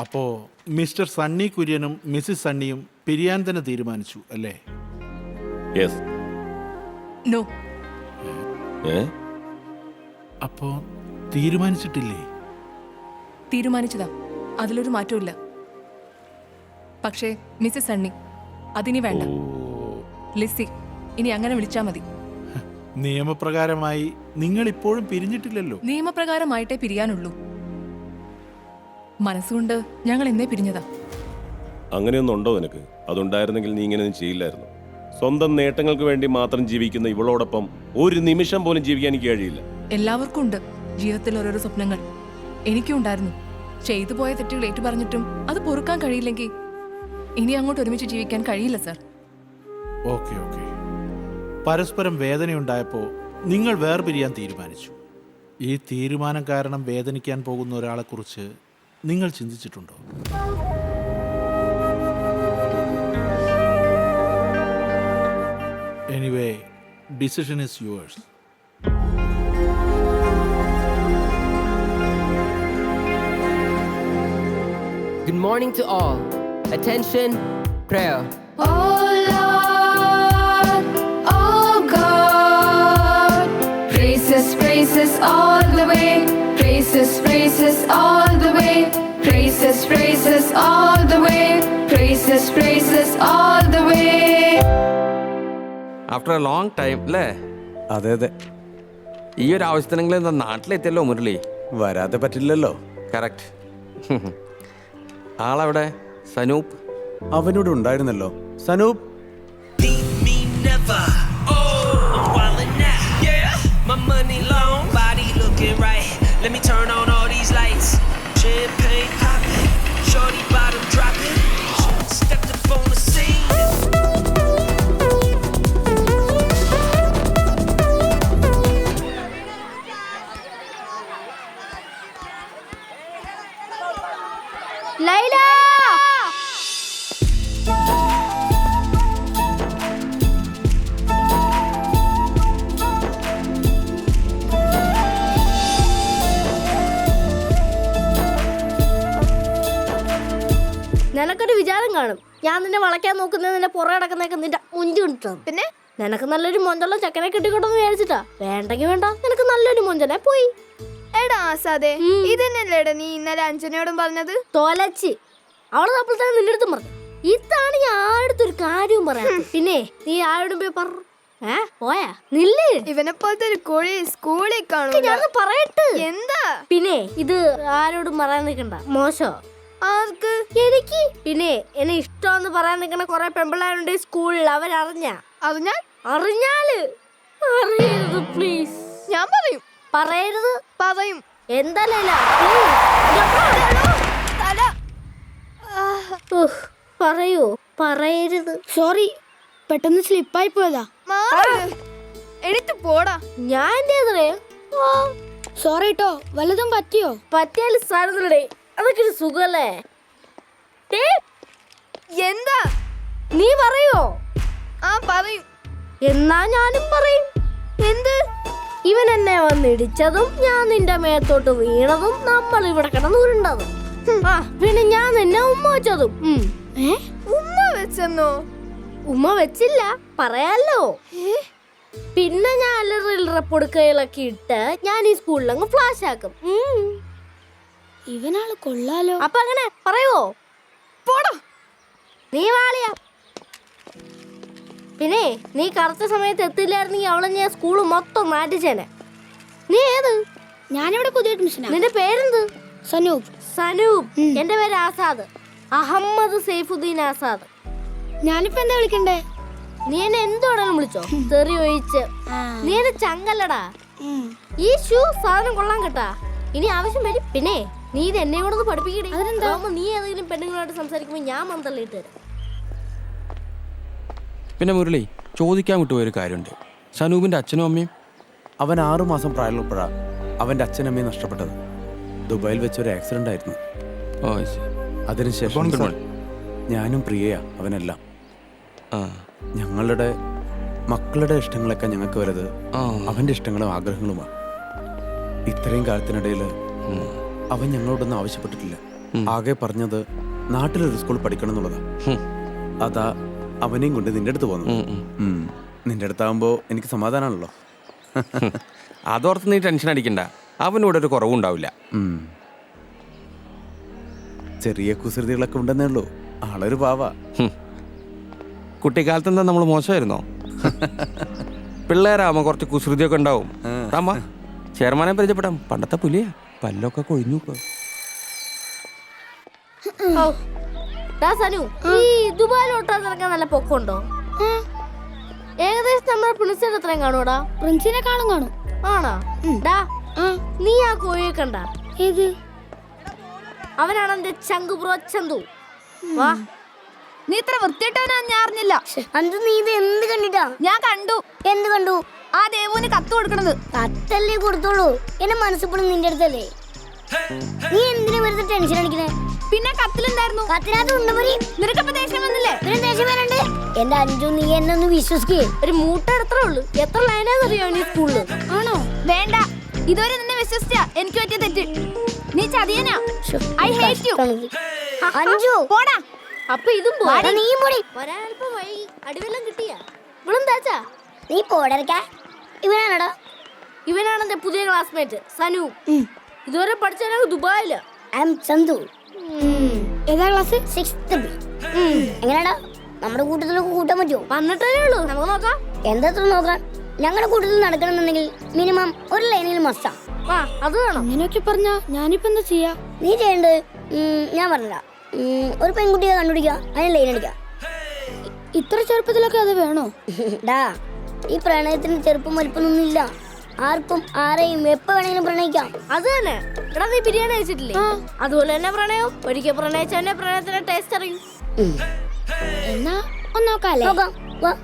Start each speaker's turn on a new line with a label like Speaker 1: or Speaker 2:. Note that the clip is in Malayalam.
Speaker 1: അപ്പോ മിസ്റ്റർ സണ്ണി കുര്യനും മിസ്സിസ് സണ്ണിയും പിരിയാൻ തന്നെ തീരുമാനിച്ചു അല്ലേ?
Speaker 2: യെസ്
Speaker 3: നോ
Speaker 2: ഏ?
Speaker 1: അപ്പോ തീരുമാനിച്ചിട്ടില്ലേ?
Speaker 3: തീരുമാനിച്ചതാ. അതിലൊരു മാറ്റവും ഇല്ല പക്ഷേ മിസ്സിസ് സണ്ണി അതിനി വേണ്ട. ലിസി ഇനി അങ്ങനെ വിളിച്ചാ മതി.
Speaker 1: നിയമപ്രകാരമായി നിങ്ങൾ ഇപ്പോഴും പിരിഞ്ഞിട്ടില്ലല്ലോ?
Speaker 3: നിയമപ്രകാരമായിട്ടേ പിരിയാനുള്ളൂ. മനസ്സുകൊണ്ട് ഞങ്ങൾ എന്നേ പിരിഞ്ഞതാ.
Speaker 2: അങ്ങനെയൊന്നും ഉണ്ടോ നിനക്ക്? അതുണ്ടായിരുന്നെങ്കിൽ നീ ഇങ്ങനെയൊന്നും ചെയ്യില്ലായിരുന്നു. സ്വന്തം നേട്ടങ്ങൾക്ക് വേണ്ടി മാത്രം ജീവിക്കുന്ന ഇവളോടൊപ്പം ഒരു നിമിഷം പോലും ജീവിക്കാൻ എനിക്ക് കഴിയില്ല.
Speaker 3: എല്ലാവർക്കും ഉണ്ട് ജീവിതത്തിൽ ഓരോരോ സ്വപ്നങ്ങൾ. എനിക്കും ഉണ്ടായിരുന്നു. ചെയ്തു പോയ തെറ്റുകൾ ഏറ്റു പറഞ്ഞിട്ടും അത് പൊറുക്കാൻ കഴിയില്ലെങ്കിൽ ഇനി അങ്ങോട്ട് ഒരുമിച്ച് ജീവിക്കാൻ കഴിയില്ല സർ.
Speaker 1: Okay okay. പരസ്പരം വേദനയുണ്ടായപ്പോൾ നിങ്ങൾ വേർപിരിയാൻ തീരുമാനിച്ചു. ഈ തീരുമാനം കാരണം വേദനിക്കാൻ പോകുന്ന ഒരാളെക്കുറിച്ച് നിങ്ങൾ ചിന്തിച്ചിട്ടുണ്ടോ anyway decision is yours
Speaker 4: Good morning to all. Attention, prayer.
Speaker 5: Oh Lord, oh God, praises, praises all the way, Praises, praises all the way, praises, praises all the way, praises, praises all the way.
Speaker 6: After a long time അല്ലേ
Speaker 7: അതെ അതെ.
Speaker 6: ഈ ഒരു ആവശ്യത്തിനെങ്കിലും എന്താ നാട്ടിലെത്തിയല്ലോ മുരളി?
Speaker 7: വരാതെ പറ്റില്ലല്ലോ.
Speaker 6: കറക്റ്റ് ആളവിടെ? സനൂപ്?
Speaker 7: അവനോട് ഉണ്ടായിരുന്നല്ലോ. സനൂപ്
Speaker 5: ലൈല!
Speaker 8: നിനക്കൊരു വിചാരം കാണും. ഞാൻ നിന്നെ വളയ്ക്കാൻ നോക്കുന്നത് നിന്നെ പുറകെ കിടക്കുന്നതൊക്കെ നിന്റെ മുഞ്ചു കിട്ടും പിന്നെ? നിനക്ക് നല്ലൊരു മൊഞ്ചുള്ള ചക്കനെ കിട്ടിക്കോട്ടെന്ന് വിചാരിച്ചിട്ടാ. വേണ്ടെങ്കിൽ വേണ്ട നിനക്ക് നല്ലൊരു മൊഞ്ചനെ പോയി.
Speaker 9: എടാ ആസാദെ ഇതന്നെല്ലേടാ നീ ഇന്നലെ അഞ്ജനയോടും പറഞ്ഞത്?
Speaker 8: തോലച്ച്. അവളെ അപ്പോൾ തന്നെ നിന്റെ അടുത്തും പറഞ്ഞു. ഇതാണ് ഞാൻ ആരുടെ ഒരു കാര്യവും പറയാം പിന്നെ നീ ആരോടും പോയി പറ. ഏ പോയാ? നില്ലേ.
Speaker 9: ഇവനെ പോലത്തെ ഒരു കോഴി സ്കൂളിൽ കാണും
Speaker 8: ഞാൻ പറയട്ടെ.
Speaker 9: എന്താ?
Speaker 8: പിന്നെ ഇത് ആരോടും പറയാൻ നിൽക്കണ്ട. മോശോ.
Speaker 9: ആർക്ക്?
Speaker 8: എനിക്ക്. പിന്നെ എന്നെ ഇഷ്ടമെന്ന് പറയാൻ നിൽക്കണ കുറെ പെമ്പിള്ളാരുണ്ട് സ്കൂളിൽ. അവരറിഞ്ഞ?
Speaker 9: അറിഞ്ഞാൽ?
Speaker 8: അറിഞ്ഞാൽ? അറിയരുത് പ്ലീസ്
Speaker 9: ഞാൻ പറയും.
Speaker 8: പറയരുത്.
Speaker 9: പറയും.
Speaker 8: എന്തല്ല
Speaker 9: തല
Speaker 8: പറയൂ. പറയരുത്. സോറി പെട്ടെന്ന് സ്ലിപ്പായി പോയതാ.
Speaker 9: എടുത്തു പോടാ.
Speaker 8: ഞാൻ എന്തേ സോറി കേട്ടോ വല്ലതും പറ്റിയോ? പറ്റിയാലും സാധനങ്ങളുടെ അതൊക്കെ ഒരു സുഖല്ലേ?
Speaker 9: എന്താ?
Speaker 8: നീ പറയോ?
Speaker 9: ആ പറയും.
Speaker 8: എന്നാ ഞാനും പറയും. എന്ത്? ഇവൻ എന്നെ വന്നിടിച്ചതും ഞാൻ നിന്റെ മേത്തോട്ട് വീണതും നമ്മൾ ഇവിടെ കിടന്നുരുണ്ടതും. ആ പിന്നെ ഞാൻ നിന്നെ ഉമ്മ വെച്ചതും.
Speaker 9: ഉമ്മ വെച്ചെന്നോ?
Speaker 8: ഉമ്മ വെച്ചില്ല പറയാലോ. പിന്നെ ഞാൻ അലറിൽ റെപ്പൊടുക്കയിലൊക്കെ ഇട്ട് ഞാൻ ഈ സ്കൂളിൽ അങ്ങ് ഫ്ലാഷ് ആക്കും. ഇവനാൾ കൊള്ളാലോ. അപ്പൊ അങ്ങനെ പറയോ
Speaker 9: പോടാ.
Speaker 8: നീ വാളിയ പിന്നെ നീ കറക്റ്റ് സമയത്ത് എത്തില്ലായിരുന്നെങ്കിൽ അവളെ ഞാൻ സ്കൂൾ മൊത്തം മാറ്റിച്ചേനെ. നീ ഏത്? ഞാനിവിടെ പുതിയ നിന്റെ പേരെന്ത്? സനൂപ്. സനൂപ്. എന്റെ പേര് ആസാദ്. അഹമ്മദ് സൈഫുദ്ദീൻ ആസാദ്. ഞാനിപ്പോ എന്താ വിളിക്കണ്ടേ? നീ എന്നെ എന്തോടാണ് വിളിച്ചോ? തെറി ഒഴിച്ച്. നീ എന്നെ ചങ്കല്ലടാ ഈ ഷൂ സാധനം കൊള്ളാൻ കേട്ടാ. ഇനി ആവശ്യം വരും. പിന്നെ നീ ഇത് എന്നെ കൂടെ ഒന്ന് പഠിപ്പിക്കണേ നീ ഏതെങ്കിലും പെണ്ണുങ്ങളോട് സംസാരിക്കുമ്പോൾ ഞാൻ മന്ത്രള്ളിട്ട് തരാം.
Speaker 6: പിന്നെ മുരളി ചോദിക്കാൻ വിട്ടുപോയൊരു കാര്യമുണ്ട്. സനൂപിന്റെ അച്ഛനും അമ്മയും?
Speaker 7: അവൻ ആറുമാസം പ്രായമുള്ളപ്പോഴാണ് അവന്റെ അവന്റെ അച്ഛനമ്മയെ നഷ്ടപ്പെട്ടത്. ദുബായിൽ വെച്ചൊരു ആക്സിഡന്റ് ആക്സിഡന്റ് ആയിരുന്നു.
Speaker 6: ഓ
Speaker 7: അതിനുശേഷം ഞാനും പ്രിയയാ അവനെല്ലാം. ഞങ്ങളുടെ മക്കളുടെ ഇഷ്ടങ്ങളൊക്കെ ഞങ്ങൾക്ക് വരുന്നത് അവന്റെ ഇഷ്ടങ്ങളും ആഗ്രഹങ്ങളുമാണ് ഇത്രയും കാലത്തിനിടയിൽ അവൻ ഞങ്ങളോടൊന്നും ആവശ്യപ്പെട്ടിട്ടില്ല. ആകെ പറഞ്ഞത് നാട്ടിലൊരു സ്കൂൾ പഠിക്കണം
Speaker 6: എന്നുള്ളതാണ്
Speaker 7: അതാ അവനെയും കൊണ്ട് നിന്റെ അടുത്ത് പോന്നു. നിന്റെ അടുത്താകുമ്പോ എനിക്ക് സമാധാനമാണല്ലോ.
Speaker 6: അതോർത്ത് നീ ടെൻഷൻ അടിക്കണ്ട. അവനോട് ഒരു കുറവുണ്ടാവില്ല
Speaker 7: ഉണ്ടാവില്ല. ചെറിയ കുസൃതികളൊക്കെ ഉണ്ടെന്നേ ഉള്ളൂ. ആളൊരു പാവ.
Speaker 6: കുട്ടിക്കാലത്ത് എന്താ നമ്മൾ മോശമായിരുന്നോ? പിള്ളേരാകുമ്പോ കുറച്ച് കുസൃതിയൊക്കെ ഉണ്ടാവും. അമ്മ ചെയർമാനെ പരിചയപ്പെടാം. പണ്ടത്തെ പുലിയാ. പല്ലൊക്കെ കൊഴിഞ്ഞു.
Speaker 10: ഡാ സനു ഈ ദുബായിലോട്ടാ? നിനക്ക് നല്ല പൊക്കമുണ്ടോ? ഏകദേശം നമ്മുടെ പ്രിൻസിന്റെ അത്രയും കാണൂടാ പ്രിൻസിനെ കാണും കാണും. ആണോ? ഡാ നീ ആ കോഴിയെ കണ്ട. ഏത്? അവനാണ് എന്റെ ചങ്കു ബ്രോ ചന്തു. വാ.
Speaker 5: നീ ഇത്ര വൃത്തിയിട്ടവനാ ഞാൻ അറിഞ്ഞില്ല.
Speaker 10: അന്തു നീ ഇത് എന്ത് കണ്ടിട്ടാ?
Speaker 5: ഞാൻ കണ്ടു.
Speaker 10: എന്ത് കണ്ടു?
Speaker 5: ആ ദേവുവിന് കത്ത് കൊടുക്കണത്.
Speaker 10: കത്തല്ലേ കൊടുത്തോളൂ. എന്റെ മനസ്സിപ്പോഴും നിന്റെ അടുത്തല്ലേ? നീ എന്തിനാ വെറുതെ ടെൻഷൻ അടിക്കണേ
Speaker 5: പിന്നെ കത്തിലുണ്ടായിരുന്നു
Speaker 10: കത്തിനകത്ത് ഉണ്ടമരി
Speaker 5: നിനക്കപ്പോ ദേഷ്യം വന്നില്ലേ?
Speaker 10: പിന്നെ ദേഷ്യം വരണ്ട്. എന്റെ അഞ്ചു നീ എന്നെ ഒന്ന് വിശ്വസിക്കേ. ഒരു മൂട്ട എത്ര ഉള്ളു. എത്ര ലൈനാന്ന് അറിയോ ഈ സ്കൂളിൽ? ആണോ?
Speaker 5: വേണ്ട. ഇതുവരെ നിന്നെ വിശ്വസിച്ച എനിക്ക് പറ്റിയ തെറ്റ്. നീ ചതിയനാ. ഐ ഹേറ്റ് യു
Speaker 10: അഞ്ചു
Speaker 5: പോടാ.
Speaker 10: അപ്പൊ ഇതും പോടാ നീയും പോടി. വരാനല്പം വഴി അടിവെല്ലാം കിട്ടിയാ. ഇവളും താച്ചാ നീ പോടരക്ക ഇവനാണോ ഇവനാണെന്റെ പുതിയ ക്ലാസ്മേറ്റ് സനു. ഇതുവരെ പഠിച്ച ദുബായിൽ. I'm Chandu. ഏതാ ക്ലാസ്? Sixth B. എങ്ങനെയാടാ നമ്മുടെ കൂട്ടത്തിലൊക്കെ കൂട്ടാൻ പറ്റുമോ വന്നിട്ടേ ഉള്ളൂ. നമുക്ക് നോക്കാം. എന്താ നോക്കാം ഞങ്ങളുടെ കൂട്ടത്തിൽ നടക്കണമെന്നുണ്ടെങ്കിൽ മിനിമം ഒരു ലൈനിൽ മസ്റ്റാ. ആ അത് വേണം. അങ്ങനെയൊക്കെ പറഞ്ഞ ഞാനിപ്പോ എന്താ ചെയ്യാ? നീ ചെയ്യേണ്ടത് ഞാൻ പറഞ്ഞില്ല ഒരു പെൺകുട്ടിയെ കണ്ടുപിടിക്കുക അതിന് ലൈൻ അടിക്കുക ഇത്ര ചെറുപ്പത്തിലൊക്കെ അത് വേണോ? ഡാ ഈ പ്രണയത്തിന് ചെറുപ്പം വലിപ്പമൊന്നും ഇല്ല. ആർക്കും ആരെയും എപ്പോ വേണമെങ്കിലും പ്രണയിക്കാം. അത് തന്നെ. എടാ നീ ബിരിയാണി കഴിച്ചിട്ടില്ലേ? അതുപോലെ തന്നെ പ്രണയം ഒരിക്കൽ പ്രണയിച്ച തന്നെ പ്രണയത്തിന്റെ ടേസ്റ്റ് അറിയും. എന്നാ ഒന്ന് നോക്കാം നോക്കാം. വാ.